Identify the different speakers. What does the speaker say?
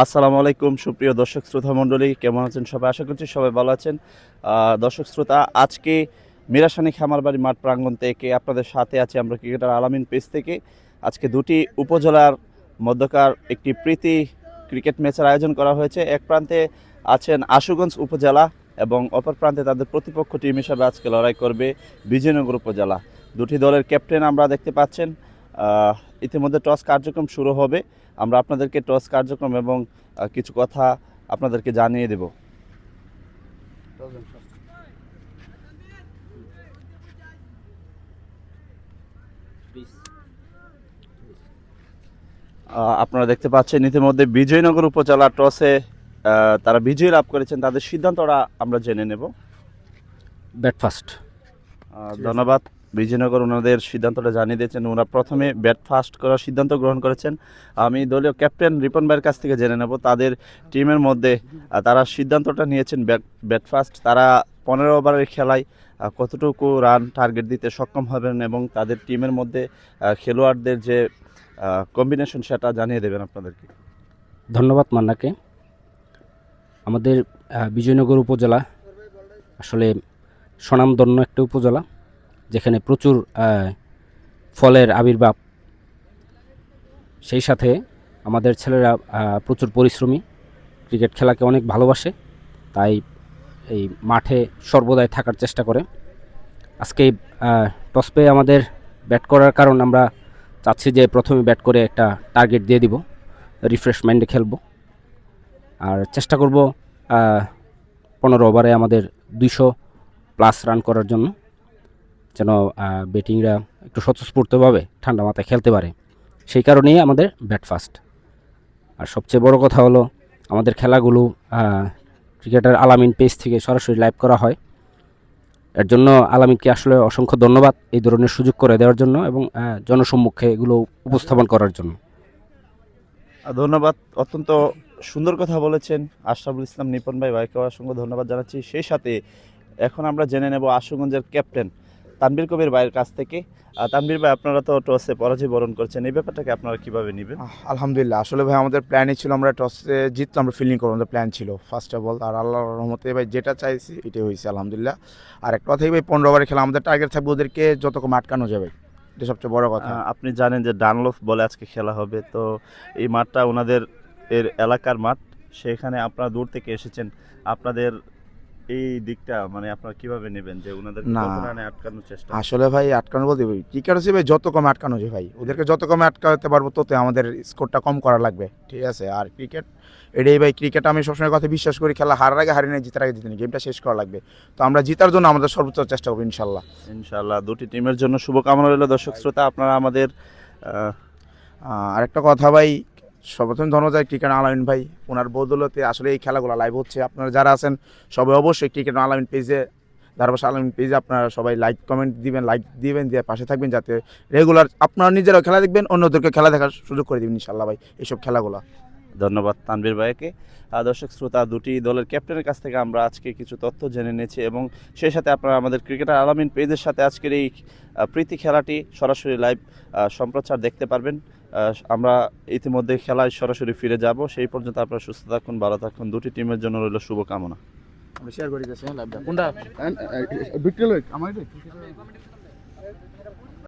Speaker 1: আসসালামু আলাইকুম, সুপ্রিয় দর্শক শ্রোতা মণ্ডলী, কেমন আছেন সবাই? আশা করছি সবাই ভালো আছেন। দর্শক শ্রোতা, আজকে মিরাসানি খামারবাড়ি মাঠ প্রাঙ্গণ থেকে আপনাদের সাথে আছি আমরা ক্রিকেটার আলামিন পেজ থেকে। আজকে দুটি উপজেলার মধ্যকার একটি প্রীতি ক্রিকেট ম্যাচের আয়োজন করা হয়েছে। এক প্রান্তে আছেন আশুগঞ্জ উপজেলা এবং অপর প্রান্তে তাদের প্রতিপক্ষ টিম হিসাবে আজকে লড়াই করবে বিজয়নগর উপজেলা। দুটি দলের ক্যাপ্টেন আমরা দেখতে পাচ্ছেন। ইতিমধ্যে টস কার্যক্রম শুরু হবে। আমরা আপনাদেরকে টস কার্যক্রম এবং কিছু কথা আপনাদেরকে জানিয়ে দেব। আপনারা দেখতে পাচ্ছেন ইতিমধ্যে বিজয়নগর উপজেলা টসে তারা বিজয় লাভ করেছেন। তাদের সিদ্ধান্তটা আমরা জেনে নেব।
Speaker 2: ব্যাট ফার্স্ট
Speaker 1: ধন্যবাদ। বিজয়নগর ওনাদের সিদ্ধান্তটা জানিয়ে দিয়েছেন। ওনারা প্রথমে ব্যাট ফাস্ট করার সিদ্ধান্ত গ্রহণ করেছেন। আমি দলীয় ক্যাপ্টেন রিপন ভাইয়ের কাছ থেকে জেনে নেব, তাদের টিমের মধ্যে তারা সিদ্ধান্তটা নিয়েছেন ব্যাট ব্যাট ফাস্ট। তারা পনেরো ওভারের খেলায় কতটুকু রান টার্গেট দিতে সক্ষম হবেন এবং তাদের টিমের মধ্যে খেলোয়াড়দের যে কম্বিনেশন সেটা জানিয়ে দেবেন আপনাদেরকে।
Speaker 2: ধন্যবাদ মান্নাকে। আমাদের বিজয়নগর উপজেলা, আসলে স্বনামধন্য একটা উপজেলা। যেখানে প্রচুর ফলের আবির্ভাব, সেই সাথে আমাদের ছেলেরা প্রচুর পরিশ্রমী। ক্রিকেট খেলাকে অনেক ভালোবাসে, তাই এই মাঠে সর্বদাই থাকার চেষ্টা করে। আজকে টস পেয়ে আমাদের ব্যাট করার কারণ আমরা চাচ্ছি যে প্রথমে ব্যাট করে একটা টার্গেট দিয়ে দিব, রিফ্রেশমেন্টে খেলব। আর চেষ্টা করব পনেরো ওভারে আমাদের দুইশো প্লাস রান করার জন্য। যেন ব্যাটিংরা একটু স্বতঃস্ফূর্তভাবে ঠান্ডা মাথায় খেলতে পারে। সেই কারণেই আমাদের ব্যাট ফাস্ট আর সবচেয়ে বড় কথা হলো, আমাদের খেলাগুলো ক্রিকেটার আলামিন পেজ থেকে সরাসরি লাইভ করা হয়। এর জন্য আলামিনকে আসলে অসংখ্য ধন্যবাদ এই ধরনের সুযোগ করে দেওয়ার জন্য এবং জনসম্মুখে এগুলো উপস্থাপন করার জন্য।
Speaker 1: ধন্যবাদ, অত্যন্ত সুন্দর কথা বলেছেন আশরাফুল ইসলাম, নিপন ভাই, ভাইকে অসংখ্য ধন্যবাদ জানাচ্ছি। সেই সাথে এখন আমরা জেনে নেব আশুগঞ্জের ক্যাপ্টেন তানবীর কবির ভাইয়ের কাছ থেকে। তানবীর ভাই আপনারা তো টসে পরাজয় বরণ করছেন এই ব্যাপারটাকে আপনারা কীভাবে নেবেন?
Speaker 3: আলহামদুলিল্লাহ আসলে ভাই আমাদের প্ল্যানই ছিল আমরা টসে জিতলে আমরা ফিল্ডিং করব আমাদের প্ল্যান ছিল ফার্স্ট অফ অল আর আল্লাহ রহমতে ভাই যেটা চাইছি এটাই হয়েছে আলহামদুলিল্লাহ। আর এক কথাই ভাই পনেরো ওভারে খেলা আমাদের টার্গেট থাকবে ওদেরকে যতক্ষণ আটকানো যাবে এটা সবচেয়ে বড় কথা।
Speaker 1: আপনি জানেন যে ডানলফ বলে আজকে খেলা হবে তো এই মাঠটা ওনাদের এর এলাকার মাঠ সেখানে আপনারা দূর থেকে এসেছেন আপনাদের এই দিকটা মানে আপনারা কীভাবে নেবেন? যে ওনাদের
Speaker 3: না।
Speaker 1: আটকানোর চেষ্টা
Speaker 3: আসলে ভাই আটকানো বলতে ভাই ক্রিকেট হচ্ছে ভাই যত কমে আটকানো যায় ভাই। ওদেরকে যত কমে আটকাতে পারব তত আমাদের স্কোরটা কম করা লাগবে। ঠিক আছে? আর ক্রিকেট এটাই ভাই ক্রিকেট আমি সবসময় কথা বিশ্বাস করি খেলা হারার আগে হারিয়ে নেই জিতার আগে জিতে গেমটা শেষ করা লাগবে। তো আমরা জিতার জন্য আমাদের সর্বোচ্চ চেষ্টা করব ইনশাল্লাহ
Speaker 1: ইনশাআল্লাহ দুটি টিমের জন্য শুভকামনা রইল দর্শক শ্রোতা আপনারা আমাদের
Speaker 3: আরেকটা কথা ভাই সর্বপ্রথম ধন্যবাদ যায় ক্রিকেট আলামিন ভাই। ওনার বদলতে আসলে এই খেলাগুলো লাইভ হচ্ছে। আপনারা যারা আছেন, সবাই অবশ্যই ক্রিকেট আলামিন পেজে ধারাবাস আলামিন পেজে আপনারা সবাই লাইক কমেন্ট দিবেন লাইক দিবেন, দিয়ে পাশে থাকবেন যাতে রেগুলার আপনারা নিজেরাও খেলা দেখবেন অন্যদেরকে খেলা দেখার সুযোগ করে দেবেন ইনশাল্লাহ ভাই, এইসব খেলাগুলো।
Speaker 1: ধন্যবাদ তানবীর ভাইকে। দর্শক শ্রোতা দুটি দলের ক্যাপ্টেনের কাছ থেকে আমরা আজকে কিছু তথ্য জেনে নিয়েছি এবং সেই সাথে আপনারা আমাদের ক্রিকেটার আলামিন পেজের সাথে আজকের এই প্রীতি খেলাটি সরাসরি লাইভ সম্প্রচার দেখতে পারবেন। আমরা ইতিমধ্যে খেলায় সরাসরি ফিরে যাব। সেই পর্যন্ত আপনারা সুস্থ থাকুন ভালো থাকুন। দুটি টিমের জন্য রইল শুভকামনা।
Speaker 3: শেয়ার করে দিয়েছি লাইভটা
Speaker 4: কোনটা? আমার